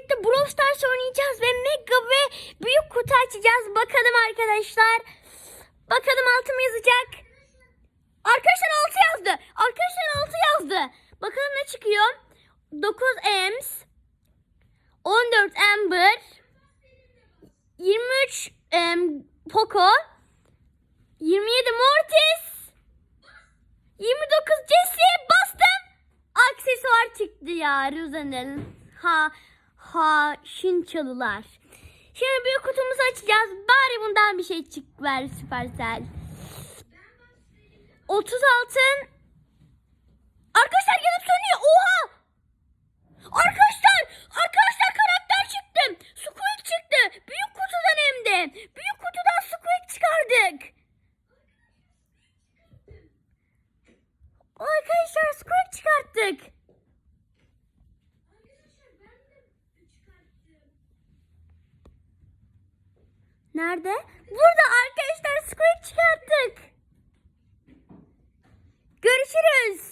birlikte Brawl Stars oynayacağız ve mega ve büyük kutu açacağız. Bakalım arkadaşlar. Bakalım altı mı yazacak? Arkadaşlar altı yazdı. Arkadaşlar altı yazdı. Bakalım ne çıkıyor? 9 Ems. 14 Amber. 23 em, Poco. 27 Mortis. 29 Jesse bastım. Aksesuar çıktı ya Ruzan'ın. Ha ha şinçalılar. Şimdi büyük kutumuzu açacağız. Bari bundan bir şey çık ver Süpersel. 30 altın. Arkadaşlar yanıp sönüyor. Oha! Arkadaşlar! Arkadaşlar karakter çıktı. Squeak çıktı. Büyük kutudan hem. Büyük kutudan Squeak çıkardık. Arkadaşlar Squeak çıkarttık. Nerede? Burada arkadaşlar Squid çıkarttık. Görüşürüz.